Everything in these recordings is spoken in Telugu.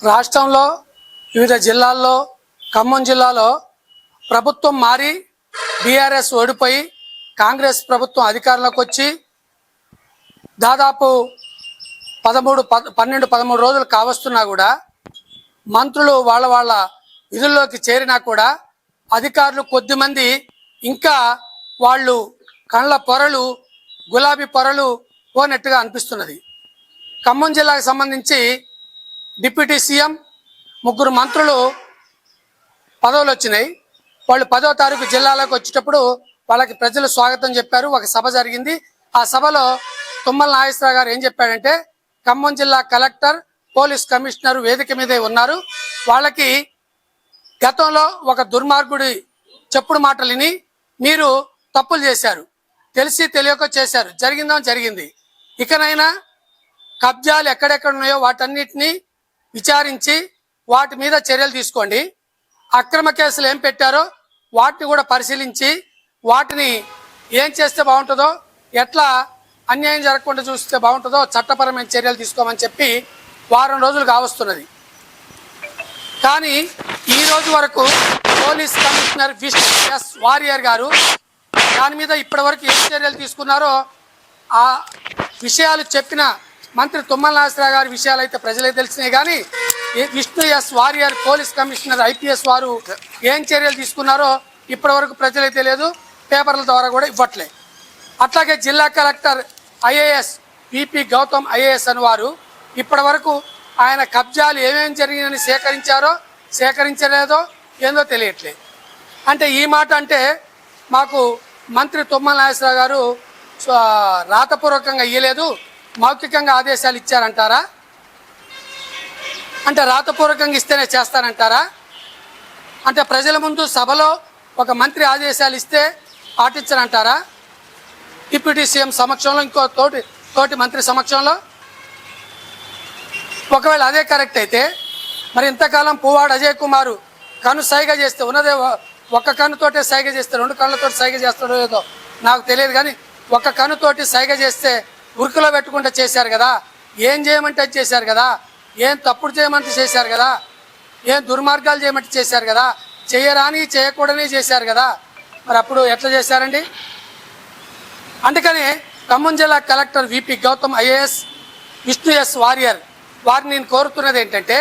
రాష్ట్రంలో వివిధ జిల్లాల్లో ఖమ్మం జిల్లాలో ప్రభుత్వం మారి బీఆర్ఎస్ ఓడిపోయి కాంగ్రెస్ ప్రభుత్వం అధికారంలోకి వచ్చి దాదాపు పదమూడు పద పన్నెండు పదమూడు రోజులు కావస్తున్నా కూడా మంత్రులు వాళ్ళ వాళ్ళ విధుల్లోకి చేరినా కూడా అధికారులు కొద్దిమంది ఇంకా వాళ్ళు కళ్ళ పొరలు గులాబీ పొరలు పోనట్టుగా అనిపిస్తున్నది. ఖమ్మం జిల్లాకు సంబంధించి డిప్యూటీ సీఎం ముగ్గురు మంత్రులు పదవులు వచ్చినాయి. వాళ్ళు పదో తారీఖు జిల్లాలోకి వచ్చేటప్పుడు వాళ్ళకి ప్రజలు స్వాగతం చెప్పారు. ఒక సభ జరిగింది. ఆ సభలో తుమ్మల నాగేశ్వర గారు ఏం చెప్పాడంటే ఖమ్మం జిల్లా కలెక్టర్ పోలీస్ కమిషనర్ వేదిక మీదే ఉన్నారు. వాళ్ళకి గతంలో ఒక దుర్మార్గుడి చెప్పుడు మాటలు విని మీరు తప్పులు చేశారు. తెలిసి తెలియక చేశారు. జరిగిందో జరిగింది. ఇకనైనా కబ్జాలు ఎక్కడెక్కడ ఉన్నాయో వాటన్నిటిని విచారించి వాటి మీద చర్యలు తీసుకోండి. అక్రమ కేసులు ఏం పెట్టారో వాటిని కూడా పరిశీలించి వాటిని ఏం చేస్తే బాగుంటుందో ఎట్లా అన్యాయం జరగకుండా చూస్తే బాగుంటుందో చట్టపరమైన చర్యలు తీసుకోమని చెప్పి వారం రోజులు కావస్తున్నది. కానీ ఈ రోజు వరకు police commissioner Vishnu S Warrier గారు దాని మీద ఇప్పటివరకు ఏం చర్యలు తీసుకున్నారో ఆ విషయాలు చెప్పిన మంత్రి తుమ్మల నాసరా గారి విషయాలు అయితే ప్రజలే తెలిసినాయి. కానీ Vishnu S Warrier police commissioner IPS వారు ఏం చర్యలు తీసుకున్నారో ఇప్పటివరకు ప్రజలే తెలియదు పేపర్ల ద్వారా కూడా ఇవ్వట్లే. అట్లాగే జిల్లా collector IAS P P Gautam IAS అని వారు ఇప్పటి వరకు ఆయన కబ్జాలు ఏమేమి జరిగినని సేకరించారో సేకరించలేదో ఏందో తెలియట్లేదు అంటే ఈ మాట అంటే మాకు మంత్రి తుమ్మల నాగేశ్వరరావు గారు రాతపూర్వకంగా ఇయ్యలేదు. మౌఖికంగా ఆదేశాలు ఇచ్చారంటారా? అంటే రాతపూర్వకంగా ఇస్తేనే చేస్తారంటారా? అంటే ప్రజల ముందు సభలో ఒక మంత్రి ఆదేశాలు ఇస్తే పాటించరంటారా? డిప్యూటీ సీఎం సమక్షంలో ఇంకో తోటి తోటి మంత్రి సమక్షంలో? ఒకవేళ అదే కరెక్ట్ అయితే మరి ఇంతకాలం పువ్వాడు అజయ్ కుమారు కను సైగ చేస్తే ఉన్నదే ఒక కన్నుతోటే సైగ చేస్తే రెండు కళ్ళతోటి సైగ చేస్తాడో లేదో నాకు తెలియదు కానీ ఒక్క కన్నుతోటి సైగ చేస్తే ఉరుకులో పెట్టుకుంటే చేశారు కదా. ఏం చేయమంటే అది చేశారు కదా. ఏం తప్పుడు చేయమంటే చేశారు కదా. ఏం దుర్మార్గాలు చేయమంటే చేశారు కదా. చేయరాని చేయకూడని చేశారు కదా. మరి అప్పుడు ఎట్లా చేశారండి? అందుకని ఖమ్మం జిల్లా collector V P Gautam IAS Vishnu S Warrier వారిని నేను కోరుతున్నది ఏంటంటే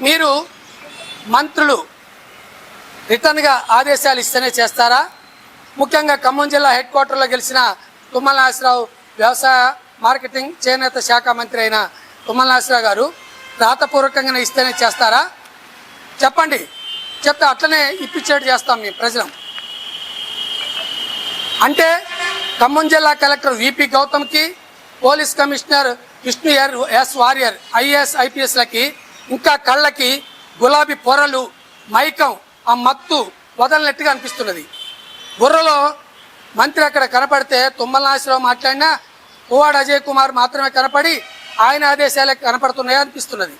మీరు మంత్రులు రిటర్న్గా ఆదేశాలు ఇస్తేనే చేస్తారా? ముఖ్యంగా ఖమ్మం జిల్లా హెడ్ క్వార్టర్లో గెలిచిన తుమ్మల నాగేశ్వరరావు వ్యవసాయ మార్కెటింగ్ చేనేత శాఖ మంత్రి అయిన తుమ్మల గారు రాతపూర్వకంగా ఇస్తేనే చేస్తారా? చెప్పండి. చెప్తే అట్లనే ఇప్పించేట్టు చేస్తాం మేము ప్రజలం. అంటే ఖమ్మం జిల్లా కలెక్టర్ విపి గౌతమ్కి పోలీస్ కమిషనర్ విష్ణు ఎర్ ఎస్ వారియర్ ఐఏఎస్ ఐపీఎస్లకి ఇంకా కళ్ళకి గులాబీ పొరలు మైకం ఆ మత్తు వదలనట్టుగా అనిపిస్తున్నది. బుర్రలో మంత్రి అక్కడ కనపడితే తుమ్మల నాగేశ్వరరావు మాట్లాడినా పువ్వాడు అజయ్ కుమార్ మాత్రమే కనపడి ఆయన ఆదేశాలే కనపడుతున్నాయి అనిపిస్తున్నది.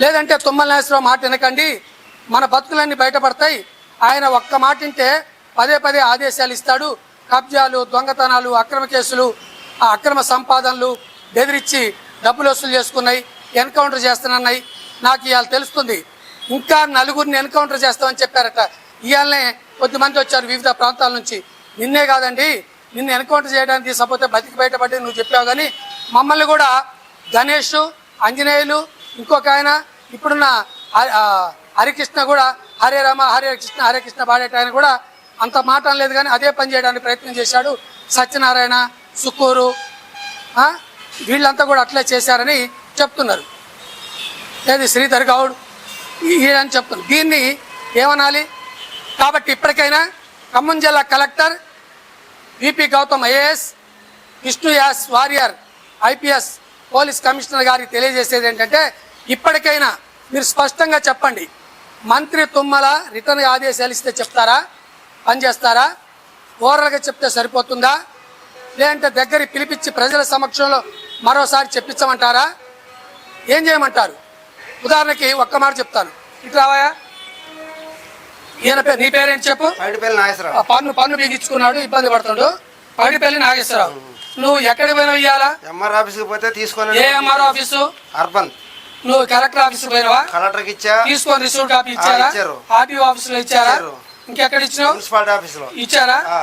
లేదంటే తుమ్మల నాగేశ్వరరావు మాట వినకండి. మన బతుకులన్నీ బయటపడతాయి. ఆయన ఒక్క మాట వింటే పదే పదే ఆదేశాలు ఇస్తాడు. కబ్జాలు దొంగతనాలు అక్రమ కేసులు ఆ అక్రమ సంపాదనలు బెదిరించి డబ్బులు వసూలు చేసుకున్నాయి ఎన్కౌంటర్ చేస్తున్నాయి నాకు ఇవాళ తెలుస్తుంది. ఇంకా నలుగురిని ఎన్కౌంటర్ చేస్తామని చెప్పారట. ఇవాళనే కొద్దిమంది వచ్చారు వివిధ ప్రాంతాల నుంచి. నిన్నే కాదండి నిన్ను ఎన్కౌంటర్ చేయడానికి తీసుకపోతే బతికి బయటపడి నువ్వు చెప్పావు కానీ మమ్మల్ని కూడా గణేష్ ఆంజనేయులు ఇంకొక ఆయన ఇప్పుడున్న హరికృష్ణ కూడా హరే రామ హరే కృష్ణ హరే కృష్ణ పాడేట ఆయన కూడా అంత మాట లేదు కానీ అదే పని చేయడానికి ప్రయత్నం చేశాడు. సత్యనారాయణ సుక్కూరు వీళ్ళంతా కూడా అట్లే చేశారని చెప్తున్నారు. ఏది శ్రీధర్ గౌడ్? ఈయన చెప్తున్నారు. దీన్ని ఏమనాలి? కాబట్టి ఇప్పటికైనా ఖమ్మం జిల్లా collector V P Gautam IAS Vishnu S Warrier IPS police commissioner గారికి తెలియజేసేది ఏంటంటే ఇప్పటికైనా మీరు స్పష్టంగా చెప్పండి. మంత్రి తుమ్మల రిటర్న్ ఆదేశాలు ఇస్తే చెప్తారా? పనిచేస్తారా? ఓరల్గా చెప్తే సరిపోతుందా? లేదంటే దగ్గర పిలిపించి ప్రజల సమక్షంలో మరోసారి చెప్పించమంటారా? ఏం చేయమంటారు? ఉదాహరణకి ఒక్క మాట చెప్తాను. ఇటు రావాయా ఈయన పేరు నీ పేరేంటి చెప్పు? పైడిపల్లి నాగేశ్వరరావు. పన్ను పన్ను బిగించుకున్నాడు ఇబ్బంది పడుతుండు. పడిపల్లి నాగేశ్వరరావు. నువ్వు ఎక్కడికి పోయినా ఇయ్యాలా? ఎంఆర్ ఆఫీస్కి పోతే తీసుకొని ఏ ఎంఆర్ ఆఫీసు? అర్బన్. నువ్వు కలెక్టర్ ఆఫీస్ పోయినావా? కలెక్టర్కి ఇచ్చా. తీసుకొని రిసీవ్ కాపీ ఇచ్చారా? ఇచ్చారు. ఆర్టీఓ ఆఫీస్లో ఇచ్చారా? ఇచ్చారు. ఇంకెక్కడ ఇచ్చినావు? మున్సిపాలిటీ ఆఫీసులో. ఇచ్చారా? ఆ.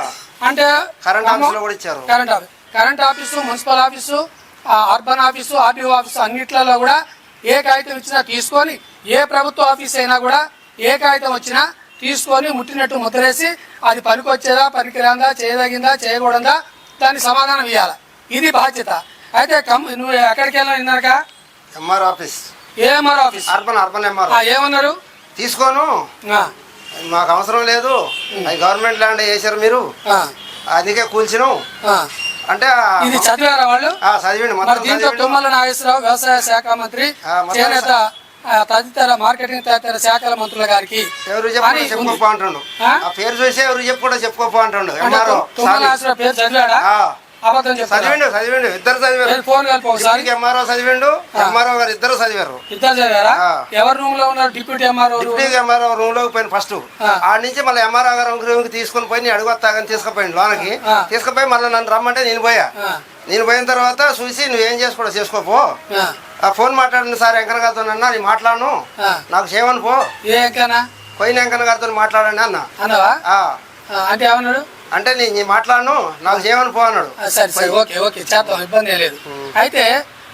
అంటే కరెంట్ ఖమ్మం- ఆఫీసులో కూడా ఇచ్చారు. Current office current office municipal office ఆ, అర్బన్ ఆఫీసు ఆర్టీఓ ఆఫీసు అన్నిట్లలో కూడా ఏ కాగితం ఇచ్చినా తీసుకొని ఏ ప్రభుత్వ ఆఫీస్ అయినా కూడా ఏ కాగితం వచ్చినా తీసుకొని ముట్టినట్టు ముద్రేసి అది పనికొచ్చేదా పనికిరాందా చేయదగిందా చేయకూడదా దానికి సమాధానం ఇవ్వాలి ఇది బాధ్యత. అయితే కమ్ నువ్వు ఎక్కడికి వెళ్ళావు ఇందాక MR office AMR office urban urban MR ఏమన్నారు? తీసుకోను. ఆ, మాకు అవసరం లేదు. అది గవర్నమెంట్ ల్యాండ్ వేసారు మీరు. ఆ, అందుకే కూల్చినాం. అంటే ఇది చదివారా వాళ్ళు? చదివిండి మొత్తం దీంతో. తుమ్మల నాగేశ్వరరావు వ్యవసాయ శాఖ మంత్రి చేనేత తదితర మార్కెటింగ్ తదితర శాఖల మంత్రుల గారికి. ఎవరు అని చెప్పుకుంటే ఉంది. చెప్పుకోపో అంటుండు. ఆ? పేరు చూసి ఎవరు చెప్పుకుంటే చెప్పుకోపో అంటుండు. అంటే ఎంఆర్ఓ తు- తుమ్మల నాగేశ్వరరావు పేరు చదివాడా. అబద్ధం చదివిండు చదివిండు. ఇద్దరు చదివారు. ఫోన్ కలిపి ఎంఆర్ఓ చదివిండు ఎంఆర్ఓ గారు ఇద్దరు చదివారు. ఇద్దరు చదివారా. ఎవరి రూమ్లో ఉన్నారు? డిప్యూటీ ఎంఆర్ఓ డిప్యూటీ ఎంఆర్ఓ రూమ్లోకి పోయిన ఫస్ట్ ఆ. ఆ నుంచి మళ్ళీ ఎంఆర్ఓ గారు రూమ్కి తీసుకుని పోయి నేను అడుగుతాగని తీసుకుపోయింది లోనకి. తీసుకుపోయి మళ్ళీ నన్ను రమ్మంటే నేను పోయా. నేను పోయిన తర్వాత చూసి నువ్వేం చేసుకోవడం చేసుకోపో. ఆ, ఫోన్ మాట్లాడిన సార్ వెంకన్న గారితో అన్నా నేను మాట్లాడను. నాకు చేయమని పో. ఏ పోయిన వెంకన్న గారితో మాట్లాడండి అన్న. అన్నవా? అంటే ఏమన్నాడు? అంటే నేను మాట్లాడను నాకు చేయమని పో అన్నాడు. సరే సరే ఓకే ఓకే చేద్దాం ఇబ్బంది లేదు. అయితే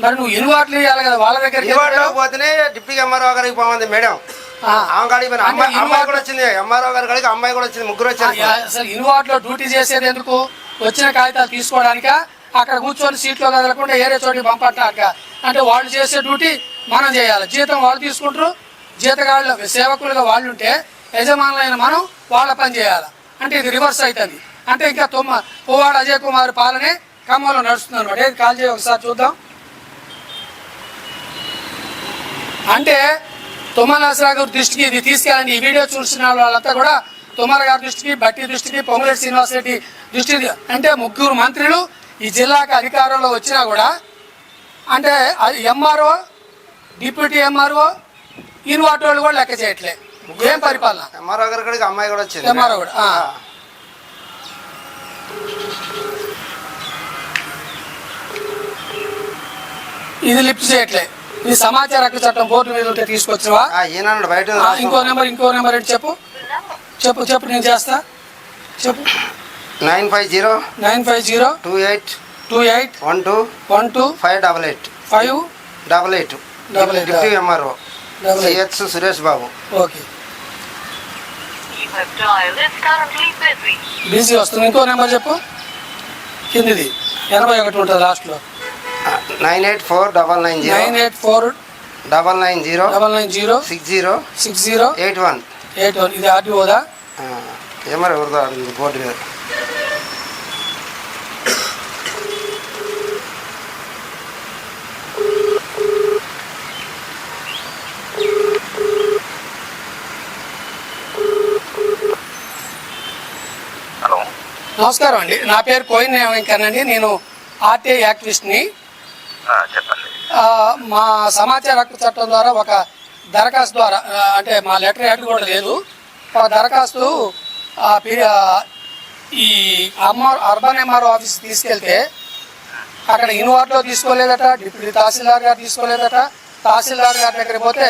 మరి నువ్వు ఇన్వాట్లు ఇవ్వాలి కదా వాళ్ళ దగ్గరికి ఇవాళ పోతేనే డిప్యూటీ ఎంఆర్ఓ గారికి పోమంది మేడం. ఆమె కాడికి అమ్మాయి అమ్మాయి కూడా వచ్చింది ఎంఆర్ఓ గారి కాడికి అమ్మాయి కూడా వచ్చింది ముగ్గురు వచ్చారు. అసలు ఇన్వాట్లో డ్యూటీ చేసేది ఎందుకు? వచ్చిన కాగితాలు తీసుకోవడానిక? అక్కడ కూర్చొని సీట్లో కదలకుండా ఏరే చోటికి పంపట్టాక అంటే వాళ్ళు చేసే డ్యూటీ మనం చేయాలి. జీతం వాళ్ళు తీసుకుంటారు. జీతగాళ్ళు సేవకులుగా వాళ్ళు ఉంటే యజమానులైన మనం వాళ్ళ పని చేయాలి. అంటే ఇది రివర్స్ అవుతుంది అంటే ఇంకా తొమ్మ పువ్వాడ అజయ్ కుమార్ పాలనే ఖమ్మంలో నడుస్తుంది అనమాట ఏది కాల్ చేయ ఒకసారి చూద్దాం. అంటే తుమ్మల నరసరావు గారి దృష్టికి ఇది తీసుకెళ్ళండి. ఈ వీడియో చూసిన వాళ్ళంతా కూడా తుమ్మల గారి దృష్టికి బట్టి దృష్టికి పొంగులేటి శ్రీనివాసరెడ్డి దృష్టి దృష్టికి అంటే ముగ్గురు మంత్రులు ఈ జిల్లాకి అధికారంలో వచ్చినా కూడా అంటే ఎంఆర్ఓ డిప్యూటీ ఎంఆర్ఓ ఇన్వాట్ వాళ్ళు కూడా లెక్క చేయట్లే. ఏం పరిపాలన? ఎంఆర్ఓ గారి కాడికి అమ్మాయి కూడా వచ్చింది. ఎంఆర్ఓ కూడా. ఇది లిఫ్ట్ చేయట్లే. ఇది సమాచార హక్కు చట్టం బోర్డు మీద ఉంటే తీసుకొచ్చినవా? బయట. ఇంకో నెంబర్ ఇంకో నెంబర్ ఏంటి చెప్పు? చెప్పు చెప్పు నేను చేస్తా. చెప్పు. Nine five zero nine five zero two eight two eight one two one two five double eight five double eight Double eight. Deputy MRO double eight CH Suresh Babu. Okay. BC వస్తుంది. ఇంకో నెంబర్ చెప్పు. కిందిది. ఎనభై ఒకటి ఉంటుంది లాస్ట్లో. Nine eight four double nine zero nine eight four double nine zero double nine zero six zero six zero eight one eight one. ఇది ఆర్టీఓదా ఏమో ఎవరిదో బోర్డు మీద. నమస్కారం అండి. నా పేరు కోయిన్ వెంకన్న అండి. నేను ఆర్టీఐ యాక్టివిస్ట్ని చెప్పండి. మా సమాచార హక్కు చట్టం ద్వారా ఒక దరఖాస్తు ద్వారా అంటే మా లెటర్ హెడ్ కూడా లేదు. ఒక దరఖాస్తు ఈ అమ్మ అర్బన్ ఎంఆర్ఓ ఆఫీస్ తీసుకెళ్తే అక్కడ ఇన్వార్డ్లో తీసుకోలేదట డిప్యూటీ తహసీల్దార్ గారు తీసుకోలేదట. తహసీల్దార్ గారి దగ్గర పోతే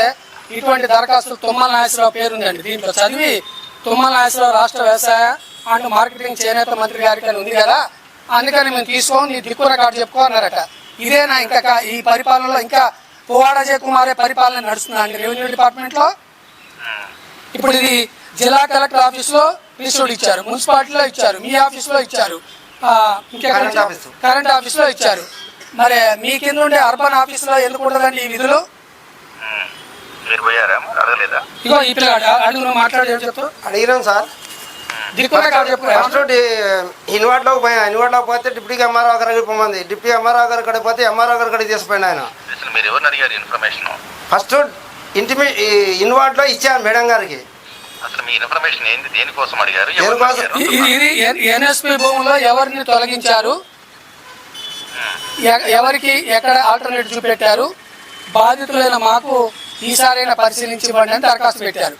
ఇటువంటి దరఖాస్తు తుమ్మల నాగేశ్వరరావు పేరుందండి. దీంట్లో చదివి తుమ్మల నాగేశ్వరరావు రాష్ట్ర వ్యవసాయ అండ్ మార్కెటింగ్ చేనేత మంత్రి గారికి అని ఉంది కదా అందుకని మేము తీసుకోం నీ దిక్కున కార్డు చెప్పుకో అన్నారట. ఇదేనా ఇంకా ఈ పరిపాలనలో ఇంకా పువ్వాడ అజయ్ కుమారే పరిపాలన నడుస్తుందా అండి? రెవెన్యూ డిపార్ట్మెంట్లో? ఇప్పుడు ఇది జిల్లా కలెక్టర్ ఆఫీస్లో రిసీవ్డ్ ఇచ్చారు మున్సిపాలిటీలో ఇచ్చారు మీ ఆఫీస్లో ఇచ్చారు కరెంట్ ఆఫీస్లో ఇచ్చారు. మరి మీ కింద ఉండే అర్బన్ ఆఫీస్లో ఎందుకు ఉండదండి ఈ విధులు? ఉమ్. మీరు పోయారా? మరి అడగలేదా? ఇగో ఈ పిల్లగాడు అడుగు నువ్వు మాట్లాడి చెప్తావు? అడిగినాం సార్. ఇన్వర్ట్లోకి పోయా ఇన్వర్ట్లోకి పోతే డిప్యూటీ ఎంఆర్ఓ గారికి పోమంది డిప్యూటీ ఎంఆర్ఓ గారి కాడికి పోతే ఎంఆర్ఓ గారి కాడికి తీసుకుపోయింది ఆయన. మీరు ఎవరిని అడిగారు ఇన్ఫర్మేషన్? ఫస్ట్ ఇంటిమే ఇన్వర్ట్లో ఇచ్చాను మేడం గారికి. అసలు మీ ఇన్ఫర్మేషన్ ఏంది? దేనికోసం అడిగారు? ఎవరిని దేనికోసం? అడిగారు? ఇది ఇది ఎన్ఎస్పి భూములో ఎవరిని తొలగించారు? ఎవరికి ఎక్కడ ఆల్టర్నేట్ చూపెట్టారు? బాధితులైన మాకు ఈసారైనా పరిశీలించి ఇవ్వండి అని దరఖాస్తు పెట్టారు.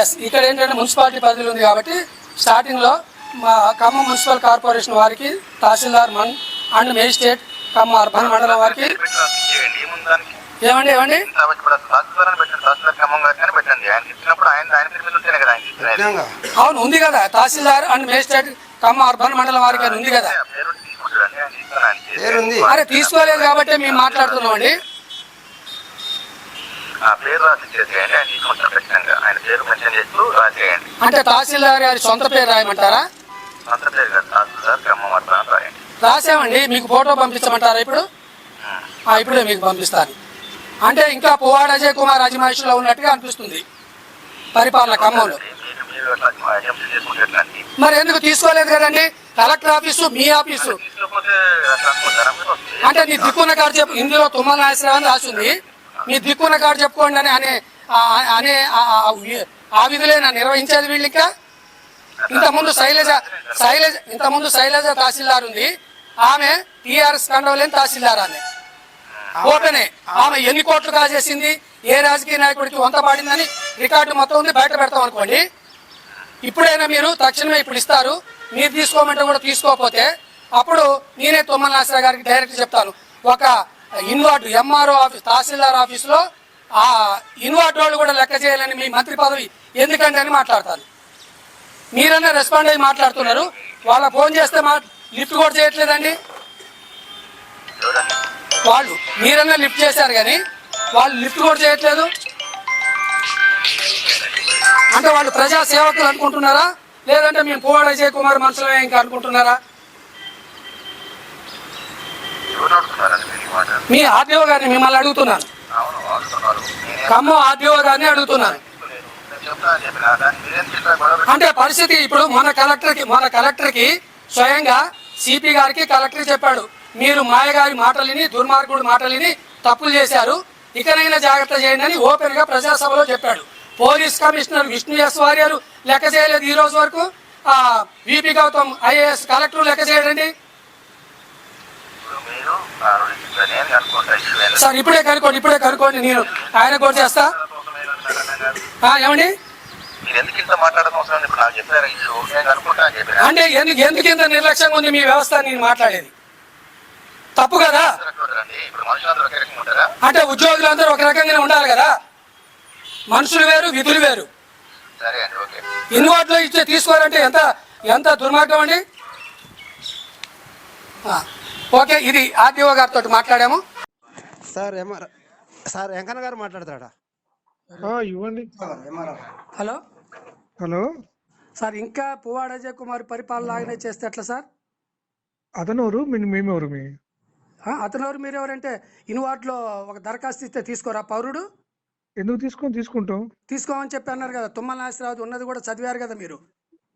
ఎస్ ఇక్కడ ఏంటంటే మున్సిపాలిటీ పరిధిలో ఉంది కాబట్టి స్టార్టింగ్లో మా ఖమ్మం మున్సిపల్ కార్పొరేషన్ వారికి తహసీల్దార్ మన్ అండ్ మేజిస్ట్రేట్ కమ్మ అర్బన్ మండలం వారికి. ఏమండి ఏమండి? ఖమ్మం అవును ఉంది కదా. తహసీల్దార్ అండ్ మేజిస్ట్రేట్ కమ్మ అర్బన్ మండలం వారికి అని ఉంది కదా. అరే తీసుకోలేదు కాబట్టి మేము మాట్లాడుతున్నాం అండి ఆ పేరు రాసిచ్చేసేయండి ఆయన తీసుకుంటారు ఖచ్చితంగా ఆయన పేరు మెన్షన్ చేస్తూ రాసేయండి. అంటే తహసీల్దార్ గారి సొంత పేరు రాయమంటారా? అంత పేరు కదా తహసీల్దార్ రాయండి. రాసామండి మీకు ఫోటో పంపించమంటారా ఇప్పుడు? ఆ, ఇప్పుడే మీకు పంపిస్తాను. అంటే ఇంకా పువ్వాడ అజయ్ కుమార్ అజమాయిషిలో ఉన్నట్టుగా అనిపిస్తుంది పరిపాలన ఖమ్మంలో. మీరు మీరు అట్లా అటెంప్ట్ చేసుకుంటారండి మరి ఎందుకు తీసుకోలేదు కదండి? కలెక్టర్ ఆఫీసు మీ ఆఫీసు. తీసుకోకపోతే అట్లా అనుకుంటారా మీరు? అంటే నీ దిక్కున్న కాడు చెప్పు ఇందులో తుమ్మల నాగేశ్వరరావు అని రాసింది మీ దిక్కున కాడు చెప్పుకోండి అని అనే అనే ఆ- విధులే వి- విధులేనా నిర్వహించేది వీళ్ళకి ఇంతకుముందు శైలజ శైలజ ఇంతకుముందు శైలజ తహసీల్దార్ ఉంది. ఆమె టీఆర్ఎస్ కండవలేని తహసీల్దార్ ఆమె. ఓపెనే. ఆమె ఎన్ని కోట్లు కాజేసింది? ఏ రాజకీయ నాయకుడికి వంత పాడిందని రికార్డు మొత్తం ఉంది బయట పెడతాం అనుకోండి. ఇప్పుడైనా మీరు తక్షణమే ఇప్పుడు ఇస్తారు. మీరు తీసుకోమంటే కూడా తీసుకోకపోతే అప్పుడు నేనే తుమ్మల నాసరా గారికి డైరెక్ట్ చెప్తాను. ఒక ఇన్వాట్ ఎంఆర్ఓ ఆఫీస్ తహసీల్దార్ ఆఫీసులో ఆ ఇన్వాట్ వాళ్ళు కూడా లెక్క చేయాలని మీ మంత్రి పదవి ఎందుకంటే అని మాట్లాడతారు. మీరన్నా రెస్పాండ్ అయ్యి మాట్లాడుతున్నారు. వాళ్ళ ఫోన్ చేస్తే మా లిఫ్ట్ కూడా చేయట్లేదండి. వాళ్ళు మీరన్నా లిఫ్ట్ చేశారు కానీ వాళ్ళు లిఫ్ట్ కూడా చేయట్లేదు. అంటే వాళ్ళు ప్రజా సేవకులు అనుకుంటున్నారా? లేదంటే మేము పువ్వాడ అజయ్ కుమార్ మనుషులమే ఇంకా అనుకుంటున్నారా? మీ ఆర్డీఓ గారిని మిమ్మల్ని అడుగుతున్నాను. ఖమ్మం ఆర్డీఓ గారిని అడుగుతున్నాను. అంటే పరిస్థితి ఇప్పుడు మన కలెక్టర్కి మన కలెక్టర్కి స్వయంగా సిపి గారికి కలెక్టర్ చెప్పాడు. మీరు మాయగారి మాటలిని దుర్మార్గుడి మాటలిని తప్పులు చేశారు. ఇకనైనా జాగ్రత్త చేయండి అని ఓపెన్గా ప్రజాసభలో చెప్పాడు. పోలీస్ కమిషనర్ విష్ణు ఎస్ వార్యాలు లెక్క చేయలేదు ఈ రోజు వరకు. ఆ విపి గౌతమ్ ఐఏఎస్ కలెక్టర్ లెక్క చేయడండి ఇప్పుడు మీరు ఆలోచించారు నేను అనుకుంటా ఇష్యూ ఏంటంటే సార్ ఇప్పుడే కనుక్కోండి ఇప్పుడే కనుక్కోండి నేను ఆయన కూడా చేస్తా. ఏమండి? అంటే ఎందుకు ఎందుకు ఇంత నిర్లక్ష్యంగా ఉంది మీ వ్యవస్థ నేను మాట్లాడేది? తప్పు కదా? అండి ఇప్పుడు మనుషులందరూ ఒకే అంటే రకంగానే ఉండాలి కదా? మనుషులు వేరు విధులు వేరు. ఇన్వార్డ్లో ఇచ్చే తీసుకోవాలంటే ఎంత ఎంత దుర్మార్గం అండి? ఓకే ఇది ఆర్డీఓ గారితో మాట్లాడాము. సార్ సార్ వెంకన్న గారు మాట్లాడతాడా? ఇవ్వండి. హలో? హలో? సార్ ఇంకా పువ్వాడ అజయ్ కుమార్ పరిపాలన లాగానే చేస్తే ఎట్లా సార్? అతను ఎవరు మీ- మేమెవరు మీ? ఆ, అతను ఎవరు మీరు ఎవరంటే ఇన్వార్డ్లో ఒక దరఖాస్తు ఇస్తే తీసుకోరా పౌరుడు? ఎందుకు తీసుకొని తీసుకుంటాం? తీసుకోమని చెప్పి అన్నారు కదా తుమ్మల నాగేశ్వరరావు ఉన్నది కూడా చదివారు కదా మీరు?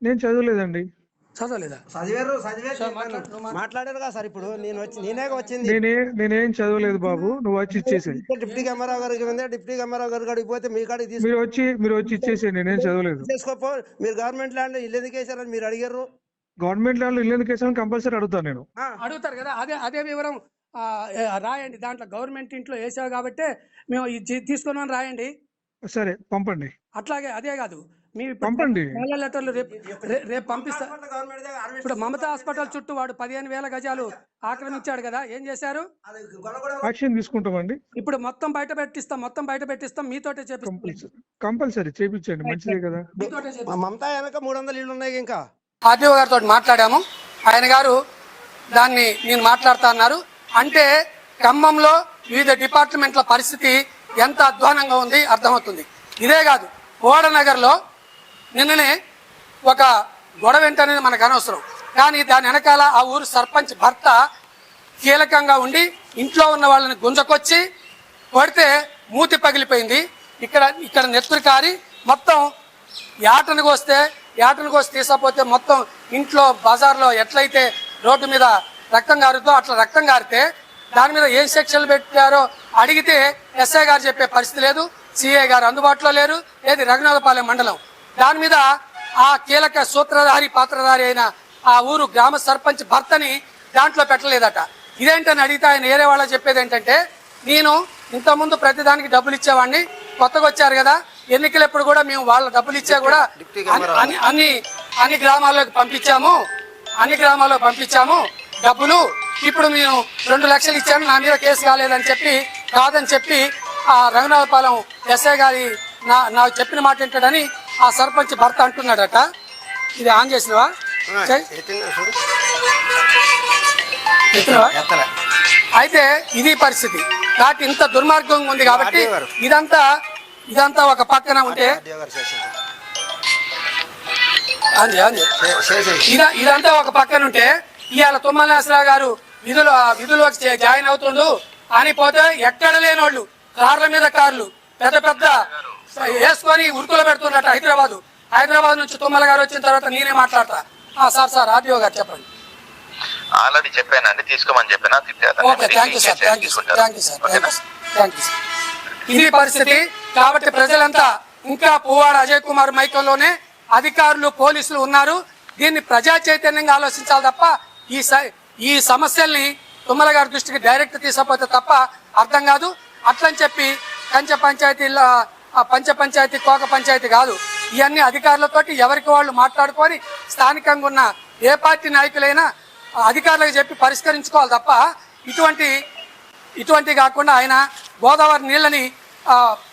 నేను చదవలేదండి. చదవలేదా? చదివారు మాట్లాడారు కదా సార్ ఇప్పుడు. నేను వచ్చి నేనే వచ్చింది. నేనే నేనేం చదవలేదు బాబు. నువ్వు వచ్చి ఇచ్చేసేయి. డిప్యూటీ కెమెరా గారికి ఉంది డిప్యూటీ కెమెరా గారి కాడికి పోతే మీ కాడికి తీసుకు మీరు వచ్చి మీరు వచ్చి ఇచ్చేసేయి. నేనేం చదవలేదు. చేసుకోపో మీరు గవర్నమెంట్ ల్యాండ్ ఇల్లు ఎందుకు వేసారని మీరు అడిగారు? గవర్నమెంట్ ల్యాండ్ ఇల్లు ఎందుకు వేసాను కంపల్సరీ అడుగుతాను నేను. అడుగుతారు కదా. అదే అదే వివరం రాయండి. దాంట్లో గవర్నమెంట్ ఇంట్లో వేసావు కాబట్టి మేము ఇది తీసుకున్నాం రాయండి. సరే పంపండి. అట్లాగే అదే కాదు. మీ పంపండి. చాలా లెటర్లు రేపు రేపు పంపిస్తా. గవర్నమెంట్ దగ్గర harvest ఇప్పుడు మమతా హాస్పిటల్ చుట్టూ వాడు పదిహేను వేల గజాలు ఆక్రమించాడు కదా ఏం చేశారు? యాక్షన్ తీసుకుంటామండి. ఇప్పుడు మొత్తం బయట పెట్టిస్తాం మొత్తం బయట పెట్టిస్తాం మీతోటే చేపిస్తాం. కంపల్సరీ కంపల్సరీ చేపించండి మంచిదే కదా. మమతా వెనక మూడు వందల ఇళ్ళు ఉన్నాయి ఇంకా. ఆర్డీఓ గారితో మాట్లాడాము. ఆయన గారు దాన్ని నేను మాట్లాడుతా అన్నారు. అంటే ఖమ్మంలో వివిధ డిపార్ట్మెంట్ల పరిస్థితి ఎంత అధ్వానంగా ఉంది అర్థమవుతుంది. ఇదే కాదు ఓడనగర్లో నిన్ననే ఒక గొడవ ఏంటనేది మనకు అనవసరం. కానీ దాని వెనకాల ఆ ఊరు సర్పంచ్ భర్త కీలకంగా ఉండి ఇంట్లో ఉన్న వాళ్ళని గుంజకొచ్చి కొడితే మూతి పగిలిపోయింది. ఇక్కడ ఇక్కడ నెత్తురు కారి మొత్తం యాటను కోస్తే యాటను కోసి తీసపోతే మొత్తం ఇంట్లో బజార్లో ఎట్లయితే రోడ్డు మీద రక్తం కారుతో అట్లా రక్తం కారితే దాని మీద ఏం శిక్షలు పెట్టారో అడిగితే ఎస్ఐ గారు చెప్పే పరిస్థితి లేదు సిఐ గారు అందుబాటులో లేరు ఏది రఘునాథపాలెం మండలం. దాని మీద ఆ కీలక సూత్రధారి పాత్రధారి అయిన ఆ ఊరు గ్రామ సర్పంచ్ భర్తని దాంట్లో పెట్టలేదట. ఇదేంటని అడిగితే ఆయన వేరే వాళ్ళకి చెప్పేది ఏంటంటే నేను ఇంతకుముందు ప్రతిదానికి డబ్బులు ఇచ్చేవాడిని కొత్తగా వచ్చారు కదా ఎన్నికలప్పుడు కూడా మేము వాళ్ళ డబ్బులు ఇచ్చా కూడా అన్ని- అన్ని గ్రామాల్లోకి పంపించాము అన్ని గ్రామాల్లో పంపించాము డబ్బులు ఇప్పుడు నేను రెండు లక్షలు ఇచ్చాను నా మీద కేసు కాలేదని చెప్పి కాదని చెప్పి ఆ రంగనాథపాలెం ఎస్ఐ గారి నా నాకు చెప్పిన మాట ఏంటని ఆ సర్పంచ్ భర్త అంటున్నాడట. ఇది ఆన్ చేసినవా? అయితే ఇది పరిస్థితి. కాబట్టి ఇంత దుర్మార్గం ఉంది కాబట్టి. ఇదంతా ఇదంతా ఒక పక్కన ఉంటే ఇదంతా ఒక పక్కన ఉంటే ఇవాళ తుమ్మల నాసరావు గారు విధులు చే- జాయిన్ అవుతుండు. అని పోతే ఎక్కడ లేనోళ్ళు కార్ల మీద కార్లు పెద్ద పెద్ద వేసుకొని ఉరుకులు పెడుతున్నట్టు హైదరాబాద్. హైదరాబాద్ నుంచి తుమ్మల గారు వచ్చిన తర్వాత నేనే మాట్లాడతా. ఆ, సార్ సార్ ఆర్డీఓ గారు చెప్పండి. ఆల్రెడీ చెప్పానండి తీసుకోమని చెప్పినా ఇది పరిస్థితి. కాబట్టి ప్రజలంతా ఇంకా పువ్వాడ అజయ్ కుమార్ మైకంలోనే అధికారులు పోలీసులు ఉన్నారు. దీన్ని ప్రజా చైతన్యంగా ఆలోచించాలి తప్ప ఈ ఈ సమస్యల్ని తుమ్మల గారి దృష్టికి డైరెక్ట్ తీసుకపోతే తప్ప అర్థం కాదు. అట్లని చెప్పి కంచ పంచాయతీల ఆ పంచ పంచాయతీ కోక పంచాయతీ కాదు. ఇవన్నీ అధికారులతోటి ఎవరికి వాళ్ళు మాట్లాడుకొని స్థానికంగా ఉన్న ఏ పార్టీ నాయకులైనా అధికారులకు చెప్పి పరిష్కరించుకోవాలి తప్ప ఇటువంటి ఇటువంటి కాకుండా ఆయన గోదావరి నీళ్ళని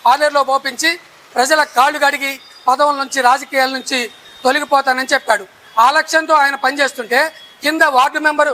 పాలేరులో పోపించి ప్రజల కాళ్ళు గడిగి పదవుల నుంచి రాజకీయాల నుంచి తొలగిపోతానని చెప్పాడు. ఆ లక్ష్యంతో ఆయన పనిచేస్తుంటే కింద వార్డు మెంబరు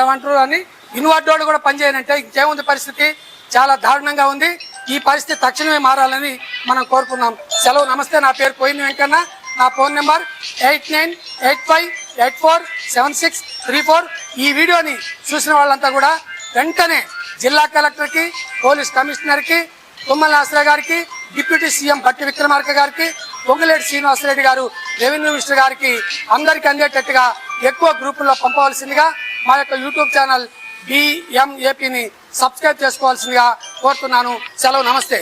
ఏమంటారు అని ఇన్వార్డోడు కూడా పనిచేయనంటే ఇంకేముంది పరిస్థితి? చాలా దారుణంగా ఉంది. ఈ పరిస్థితి తక్షణమే మారాలని మనం కోరుకున్నాం. సెలవు నమస్తే నా పేరు పోయిన వెంకన్న. నా phone number eight nine eight five eight four seven six three four. ఈ వీడియోని చూసిన వాళ్ళంతా కూడా వెంటనే జిల్లా కలెక్టర్కి పోలీస్ కమిషనర్కి తుమ్మల ఆశ్రయ గారికి డిప్యూటీ సీఎం భట్టి విక్రమార్క గారికి పొంగులేటి శ్రీనివాసరెడ్డి గారు రెవెన్యూ మినిస్టర్ గారికి అందరికీ అందేటట్టుగా ఎక్కువ గ్రూపుల్లో పంపవలసిందిగా మా యొక్క యూట్యూబ్ ఛానల్ బిఎంఏపిని సబ్స్క్రైబ్ చేసుకోవాల్సిందిగా కోరుతున్నాను. సెలవు. నమస్తే.